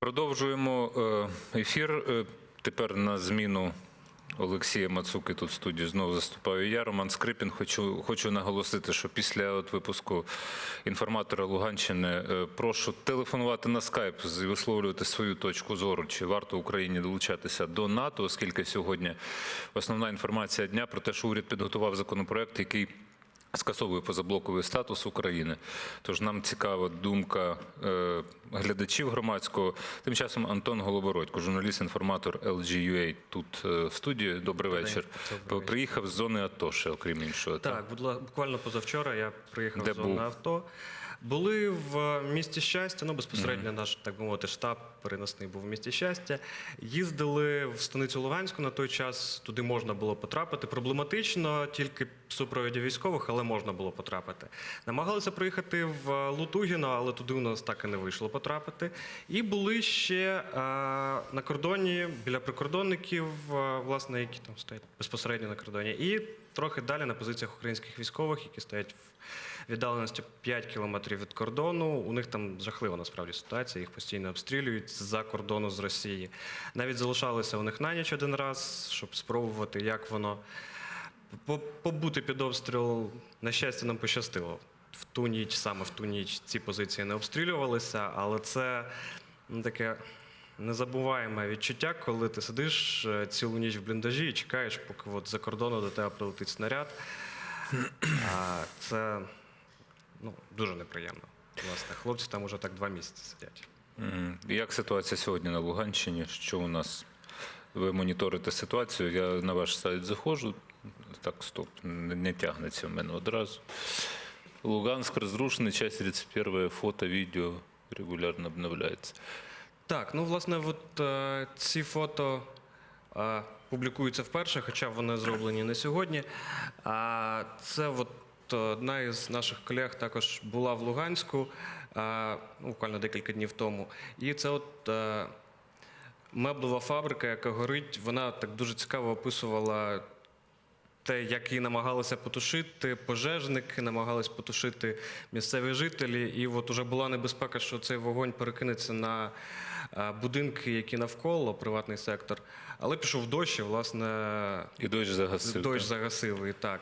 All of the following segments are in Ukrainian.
Продовжуємо е, ефір. Е, Тепер на зміну Олексія Мацуки тут в студії знову заступаю я. Роман Скрипін. Хочу, хочу наголосити, що після от випуску інформатора Луганщини е, прошу телефонувати на скайп і висловлювати свою точку зору, чи варто Україні долучатися до НАТО, оскільки сьогодні основна інформація дня про те, що уряд підготував законопроект, який скасовує позаблоковий статус України. Тож нам цікава думка е, глядачів громадського. Тим часом Антон Голобородько, журналіст-інформатор LG.UA тут е, в студії. Добрий вечір. Добрий. Приїхав з зони АТО, ще окрім іншого. Так, ла- буквально позавчора я приїхав Де з зони був? авто. Були в місті щастя, ну безпосередньо наш, так би мовити, штаб переносний був в місті щастя. Їздили в станицю Луганську на той час, туди можна було потрапити. Проблематично тільки в супроводі військових, але можна було потрапити. Намагалися приїхати в Лутугіно, але туди у нас так і не вийшло потрапити. І були ще е, на кордоні біля прикордонників, е, власне, які там стоять безпосередньо на кордоні, і трохи далі на позиціях українських військових, які стоять в віддаленості 5 кілометрів від кордону. У них там жахлива насправді ситуація, їх постійно обстрілюють з-за кордону з Росії. Навіть залишалися у них на ніч один раз, щоб спробувати, як воно побути під обстріл. На щастя, нам пощастило. В ту ніч, саме в ту ніч, ці позиції не обстрілювалися, але це ну, таке незабуваєме відчуття, коли ти сидиш е, цілу ніч в бліндажі і чекаєш, поки от за кордону до тебе прилетить снаряд. А це ну, дуже неприємно. Власне, хлопці там уже так два місяці сидять. Як ситуація сьогодні на Луганщині? Що у нас? Ви моніторите ситуацію? Я на ваш сайт заходжу. Так, стоп, не, не тягнеться в мене одразу. Луганск розрушений, часть 31 фото, відео регулярно обновляється. Так, ну власне, от е, ці фото е, публікуються вперше, хоча вони зроблені не сьогодні. А це от одна із наших колег також була в Луганську е, ну, буквально декілька днів тому. І це от. Е, Меблева фабрика, яка горить, вона так дуже цікаво описувала те, як її намагалися потушити пожежники, намагались потушити місцеві жителі. І от уже була небезпека, що цей вогонь перекинеться на е, будинки, які навколо, приватний сектор. Але пішов дощ, і, власне, І дощ загасив. дощ так? загасив і так.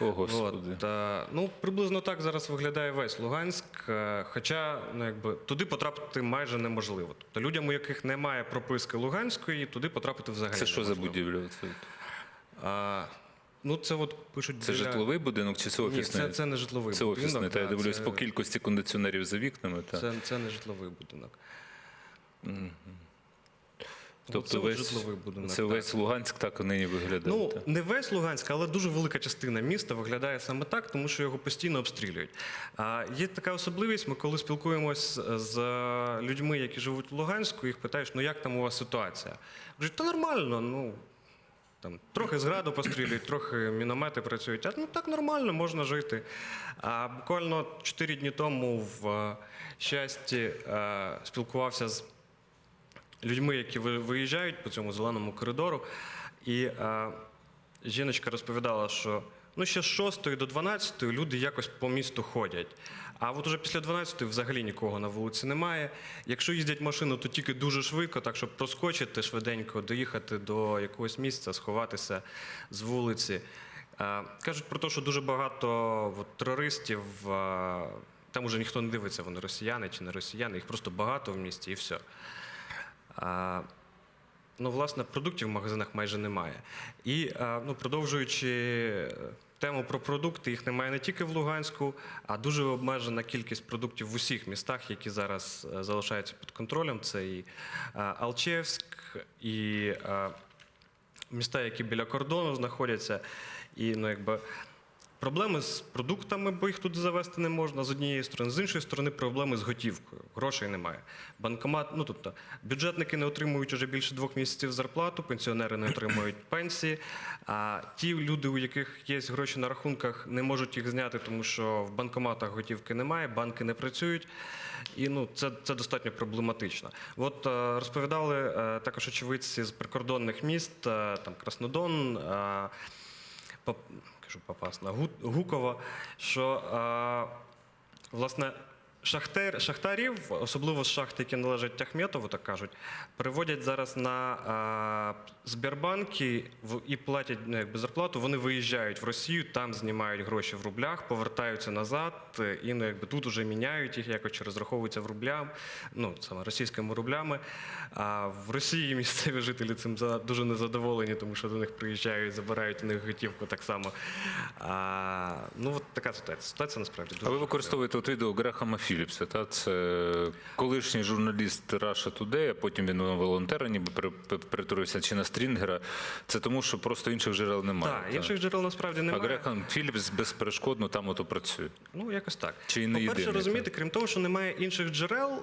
О, Господи. От, е, ну, приблизно так зараз виглядає весь Луганськ. е, Хоча ну, якби, туди потрапити майже неможливо. Тобто людям, у яких немає прописки Луганської, туди потрапити взагалі Це що за неможливо. будівля? Це, А, ну, це от пишуть це біля- житловий будинок чи це Ні, офісний? це, це не житловий Це будинок. офісний, та я да, дивлюсь це, по кількості кондиціонерів за вікнами. Та. це, це не житловий будинок. Тобто це весь, житловий будинок, це так. весь Луганськ так нині виглядає. Ну, та. не весь Луганськ, але дуже велика частина міста виглядає саме так, тому що його постійно обстрілюють. А є така особливість, ми коли спілкуємось з людьми, які живуть в Луганську, їх питаєш, ну як там у вас ситуація? Кажуть, та нормально, ну. Там трохи зграду пострілюють, трохи міномети працюють. А ну так нормально, можна жити. А буквально 4 дні тому в е, щасті е, спілкувався з людьми, які ви- виїжджають по цьому зеленому коридору. І е, жіночка розповідала, що ну, ще з 6 до 12 люди якось по місту ходять. А от уже після 12 взагалі нікого на вулиці немає. Якщо їздять машини, то тільки дуже швидко, так щоб проскочити швиденько, доїхати до якогось місця, сховатися з вулиці. Е, Кажуть про те, що дуже багато от, терористів. е, Там уже ніхто не дивиться, вони росіяни чи не росіяни, їх просто багато в місті і все. Ну, власне, продуктів в магазинах майже немає. І ну, продовжуючи е, тему про продукти, їх немає не тільки в Луганську, а дуже обмежена кількість продуктів в усіх містах, які зараз е, залишаються під контролем. Це і Алчевськ, і міста, які біля кордону знаходяться. І ну, якби. Проблеми з продуктами, бо їх туди завести не можна з однієї сторони, з іншої сторони, проблеми з готівкою. Грошей немає. Банкомат, ну тобто, бюджетники не отримують вже більше двох місяців зарплату, пенсіонери не отримують пенсії. А ті люди, у яких є гроші на рахунках, не можуть їх зняти, тому що в банкоматах готівки немає, банки не працюють. І ну, це, це достатньо проблематично. От е, розповідали е, також очевидці з прикордонних міст, е, там Краснодон. Е, попасна, Гукова, що е, власне. Шахтер, шахтарів, особливо з шахт, які належать Тахметову, так кажуть, переводять зараз на е, Сбербанки в- і платять ну, якби, зарплату. Вони виїжджають в Росію, там знімають гроші в рублях, повертаються назад, і ну, якби, тут уже міняють їх, якось розраховуються в рублям, ну саме російськими рублями. А в Росії місцеві жителі цим дуже незадоволені, тому що до них приїжджають, забирають у них готівку так само. А, ну от така ситуація. Ситуація насправді дуже А ви використовуєте от відео Грехама Філіпса, та? це колишній журналіст Russia Today, а потім він волонтер, ніби пере- перетворився чи на стрінгера. Це тому, що просто інших джерел немає. Так, та. інших джерел насправді А немає. Грехам Філіпс безперешкодно там ото працює. Ну, якось так. Чи не По-перше, розумієте, крім того, що немає інших джерел,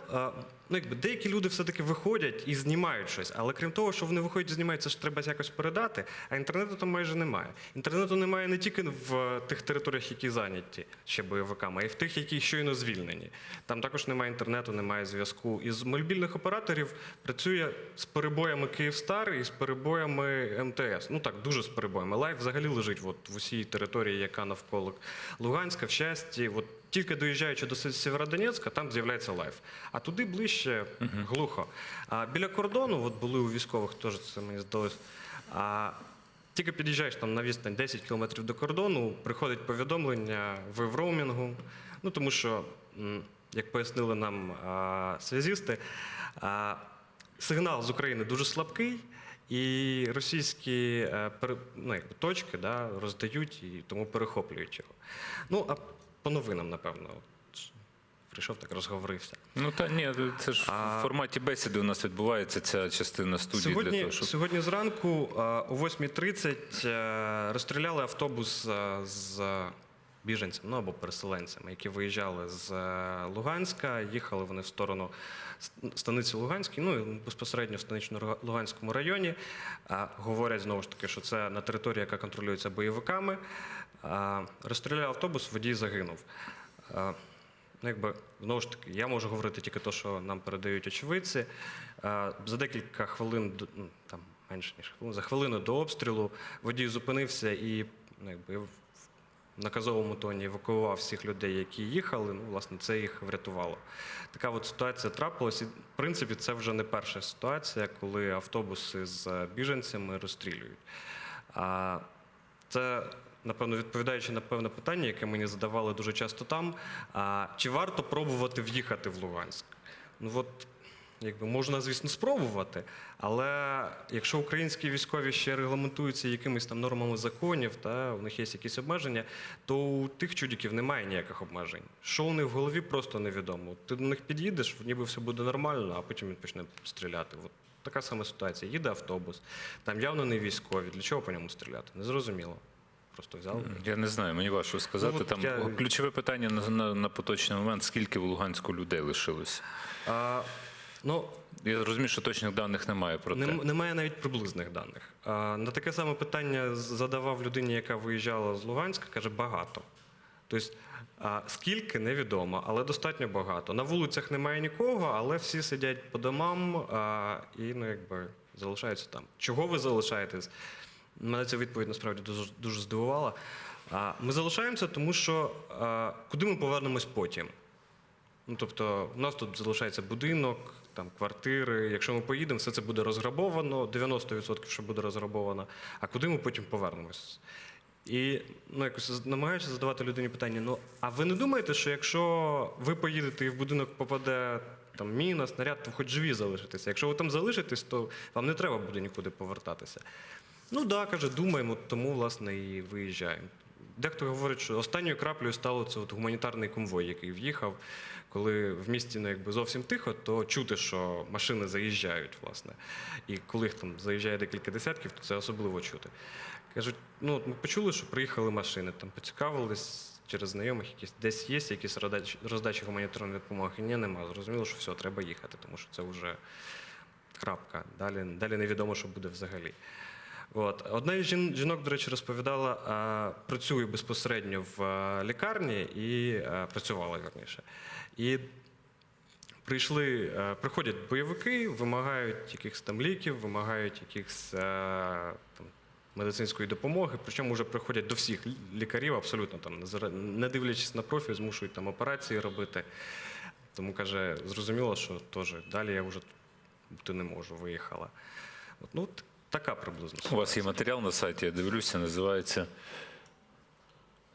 ну, якби деякі люди все-таки виходять і знімають щось. Але крім того, що вони виходять і знімають, це ж треба якось передати, а інтернету там майже немає. Інтернету немає не тільки в тих територіях, які зайняті ще бойовиками, а й в тих, які щойно звільнені. Там також немає інтернету, немає зв'язку. Із мобільних операторів працює з перебоями Київстар і з перебоями МТС. Ну так, дуже з перебоями. Лайф взагалі лежить от в усій території, яка навколо Луганська, в щасті. От тільки доїжджаючи до Сєвєродонецька, там з'являється лайф. А туди ближче глухо. А біля кордону, от були у військових, теж це мені здалось. А, тільки під'їжджаєш там на відстань 10 кілометрів до кордону, приходить повідомлення, ви в роумінгу. Ну тому що, як пояснили нам связісти, сигнал з України дуже слабкий. І російські е, ну, якби, точки да, роздають і тому перехоплюють його. Ну, а по новинам, напевно, от, прийшов так розговорився. Ну та ні, це ж А- в форматі бесіди у нас відбувається ця частина студії для того, щоб сьогодні зранку о 8.30 е, розстріляли автобус е, з біженцями ну, або переселенцями, які виїжджали з е, Луганська. Їхали вони в сторону станиці Луганській, ну і безпосередньо в станично-Луганському районі. Говорять знову ж таки, що це на території, яка контролюється бойовиками. А, Розстріляли автобус, водій загинув. Ну, якби знову ж таки, я можу говорити тільки те, що нам передають очевидці. За декілька хвилин ну, там менше ніж хвилин, за хвилину до обстрілу водій зупинився і ну, якби, наказовому тоні евакуював всіх людей, які їхали. Ну, власне, це їх врятувало. Така от ситуація трапилась. І, в принципі, це вже не перша ситуація, коли автобуси з біженцями розстрілюють. А це, напевно, відповідаючи на певне питання, яке мені задавали дуже часто там. А, чи варто пробувати в'їхати в Луганськ? Ну от, якби можна, звісно, спробувати, але якщо українські військові ще регламентуються якимись там нормами законів, та у них є якісь обмеження, то у тих чудиків немає ніяких обмежень. Що у них в голові, просто невідомо. Ти до них під'їдеш, ніби все буде нормально, а потім він почне стріляти. От така сама ситуація. Їде автобус, там явно не військові. Для чого по ньому стріляти? Незрозуміло. Просто взяли. я не знаю, мені важко сказати. Ну, там я- ключове питання на, на, на поточний момент: скільки в Луганську людей лишилось? А, ну, Я розумію, що точних даних немає про те. Немає навіть приблизних даних. А, На таке саме питання задавав людині, яка виїжджала з Луганська, каже, багато. Тобто, скільки невідомо, але достатньо багато. На вулицях немає нікого, але всі сидять по домам а, і ну, якби, залишаються там. Чого ви залишаєтесь? Мене ця відповідь насправді дуже, дуже здивувала. А, Ми залишаємося, тому що а, куди ми повернемось потім? Ну, тобто, у нас тут залишається будинок, там квартири. Якщо ми поїдемо, все це буде розграбовано, 90% що буде розграбовано. А куди ми потім повернемось? І ну, якось намагаюся задавати людині питання: ну, а ви не думаєте, що якщо ви поїдете і в будинок попаде там міна, снаряд, то хоч живі залишитеся. Якщо ви там залишитесь, то вам не треба буде нікуди повертатися. Ну так, да, каже, думаємо, тому власне і виїжджаємо. Дехто говорить, що останньою краплею стало це от гуманітарний конвой, який в'їхав. Коли в місті ну, якби зовсім тихо, то чути, що машини заїжджають, власне. І коли їх там заїжджає декілька десятків, то це особливо чути. Кажуть, ну от ми почули, що приїхали машини, там поцікавились через знайомих, якісь десь є якісь роздачі, гуманітарної допомоги. Ні, нема. Зрозуміло, що все, треба їхати, тому що це вже крапка. Далі, далі невідомо, що буде взагалі. От. Одна із жінок, до речі, розповідала, а, працює безпосередньо в лікарні і а, працювала вірніше. І прийшли, е, приходять бойовики, вимагають якихось там ліків, вимагають якихось е, там, медицинської допомоги, причому вже приходять до всіх лікарів, абсолютно там, не дивлячись на профіль, змушують там операції робити. Тому каже, зрозуміло, що теж далі я вже бути не можу, виїхала. От, ну, така приблизно. У вас є матеріал на сайті, я дивлюся, називається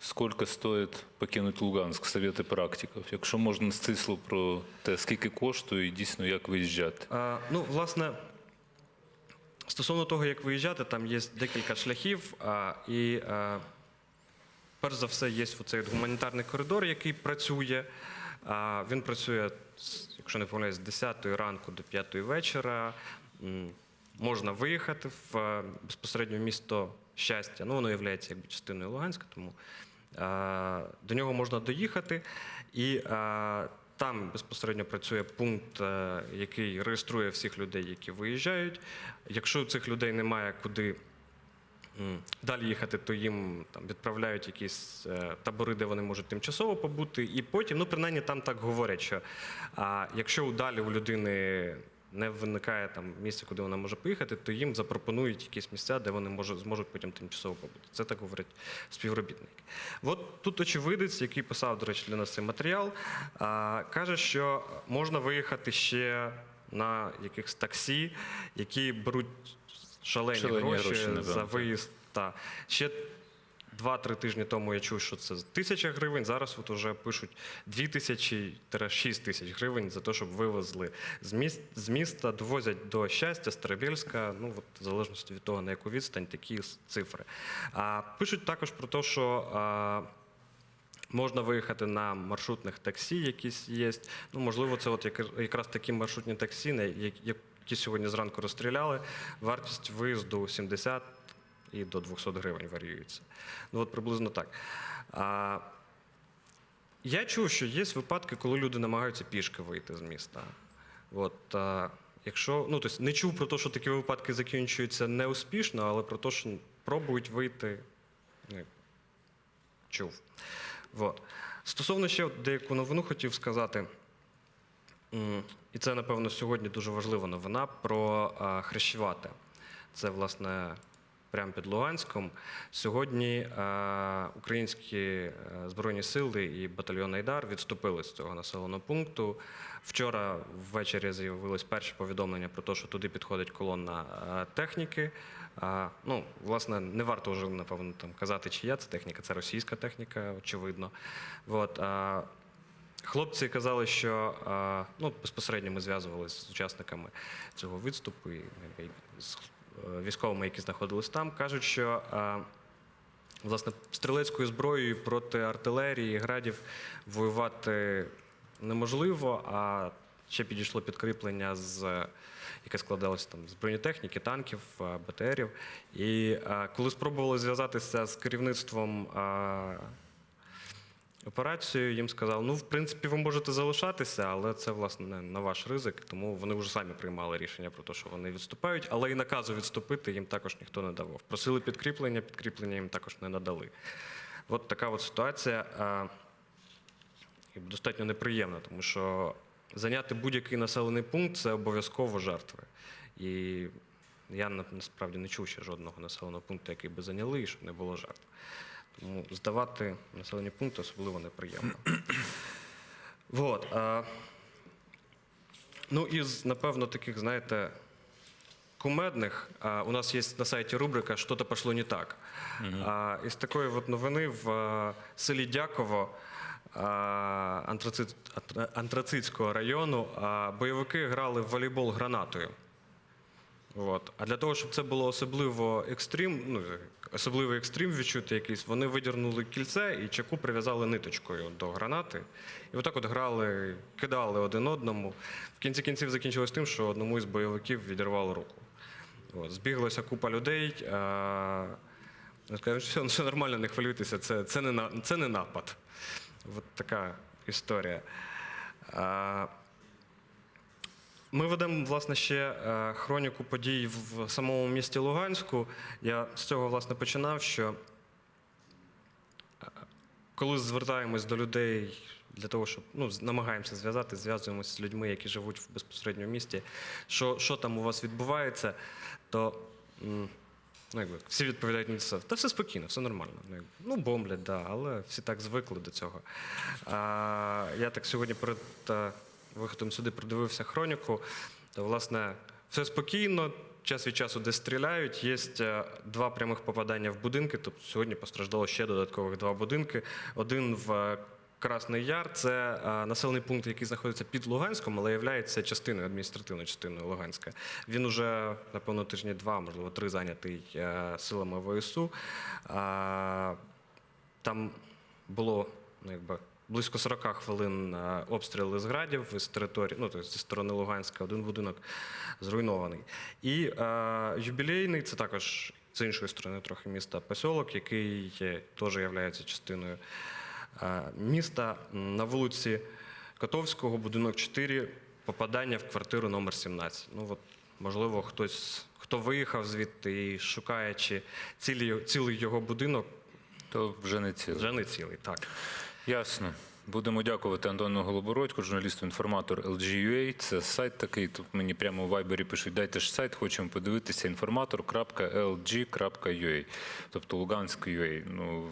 Скільки стоїть покинути Луганськ? Совєти практиків. Якщо можна стисло про те, скільки коштує і дійсно як виїжджати. А, ну, власне, стосовно того, як виїжджати, там є декілька шляхів. А, і а, перш за все, є оцей гуманітарний коридор, який працює. А, він працює, якщо не помиляюсь, з 10 ранку до 5 вечора. Можна виїхати в е, безпосередньо місто щастя. Ну, воно є якби частиною Луганська, тому е, до нього можна доїхати. І е, там безпосередньо працює пункт, який реєструє всіх людей, які виїжджають. Якщо у цих людей немає куди далі їхати, то їм там відправляють якісь табори, де вони можуть тимчасово побути. І потім, ну принаймні там так говорять, що а, якщо далі у людини не виникає там місце, куди вона може поїхати, то їм запропонують якісь місця, де вони можуть, зможуть потім тимчасово побути. Це так говорять співробітники. От тут очевидець, який писав, до речі, для нас цей матеріал, а, каже, що можна виїхати ще на якихось таксі, які беруть шалені, Шалені гроші, гроші, за виїзд. Та. Ще два-три тижні тому я чув, що це тисяча гривень. Зараз от уже пишуть дві тисячі шість тисяч гривень за те, щоб вивезли з, міст, з міста, довозять до щастя, Старобільська, ну от в залежності від того, на яку відстань, такі цифри. А пишуть також про те, що. А, Можна виїхати на маршрутних таксі, якісь є. Ну, можливо, це от якраз такі маршрутні таксі, які сьогодні зранку розстріляли. Вартість виїзду 70 і до 200 гривень варіюється. Ну, от приблизно так. А, я чув, що є випадки, коли люди намагаються пішки вийти з міста. От, а, якщо, ну, тобто не чув про те, що такі випадки закінчуються неуспішно, але про те, що пробують вийти, ну, чув. От. Стосовно ще деяку новину хотів сказати. І це, напевно, сьогодні дуже важлива новина про а, Хрещевате. Це, власне, прямо під Луганськом. Сьогодні українські е, збройні сили і батальйон Айдар відступили з цього населеного пункту. Вчора ввечері з'явилось перші повідомлення про те, що туди підходить колона техніки. Ну, власне, не варто вже, напевно, там казати, чия це техніка, це російська техніка, очевидно. От, Хлопці казали, що ну, безпосередньо ми зв'язувалися з учасниками цього відступу і з е, військовими, які знаходились там. Кажуть, що власне стрілецькою зброєю проти артилерії, градів воювати неможливо, а ще підійшло підкріплення з. Яке складалося там з бронетехніки, танків, БТРів. І коли спробували зв'язатися з керівництвом операцію, їм сказали, ну, в принципі, ви можете залишатися, але це, власне, не на ваш ризик, тому вони вже самі приймали рішення про те, що вони відступають, але і наказу відступити їм також ніхто не давав. Просили підкріплення, підкріплення їм також не надали. От така от ситуація достатньо неприємна, тому що зайняти будь-який населений пункт це обов'язково жертви. І я насправді не чув ще жодного населеного пункту, який би зайняли, і щоб не було жертв. Тому здавати населені пункти особливо неприємно. Вот. А, ну, із, напевно, таких, знаєте, кумедних, а, у нас є на сайті рубрика «Що-то пошло не так». А, із такої от новини в а, селі Дяково антрацит, антрацитського району а, бойовики грали в волейбол гранатою. От. А для того, щоб це було особливо екстрим, ну, особливий екстрим відчути якийсь, вони видірнули кільце і чеку прив'язали ниточкою до гранати. І отак от грали, кидали один одному. В кінці кінців закінчилось тим, що одному із бойовиків відірвало руку. От. Збіглася купа людей. А... що все, все нормально, не хвилюйтеся, це, це, не, це не напад. От така історія. А... Ми ведемо власне ще е, хроніку подій в самому місті Луганську. Я з цього власне починав, що е, коли звертаємось до людей для того, щоб ну, намагаємося зв'язати, зв'язуємося з людьми, які живуть в безпосередньо місті, що, що там у вас відбувається, то Ну, якби, всі відповідають на це. Та все спокійно, все нормально. Ну, Ну, бомблять, да, але всі так звикли до цього. А, я так сьогодні перед е, виходом сюди продивився хроніку, то, власне, все спокійно, час від часу десь стріляють. Є е, два прямих попадання в будинки. Тобто сьогодні постраждало ще додаткових два будинки. Один в е, Красний Яр це е, населений пункт, який знаходиться під Луганськом, але є частиною адміністративною частиною Луганська. Він уже напевно тижні два, можливо, три зайнятий силами ВСУ. Там було ну, якби. Близько 40 хвилин е, обстріли з градів з території, ну тобто зі сторони Луганська, один будинок зруйнований. І е, юбілейний це також з іншої сторони трохи міста посілок, який теж є частиною е, міста на вулиці Котовського, будинок 4, попадання в квартиру номер 17. Ну от, можливо, хтось, хто виїхав звідти і шукає, чи цілий, цілий його будинок То вже не ціле. вже не цілий. Так. Ясно. Будемо дякувати Антону Голобородьку, журналісту інформатор LG.ua. Це сайт такий. Тут мені прямо у вайбері пишуть, дайте ж сайт, хочемо подивитися. Інформатор.lg.ua. Тобто Луганськ.ua. Ну,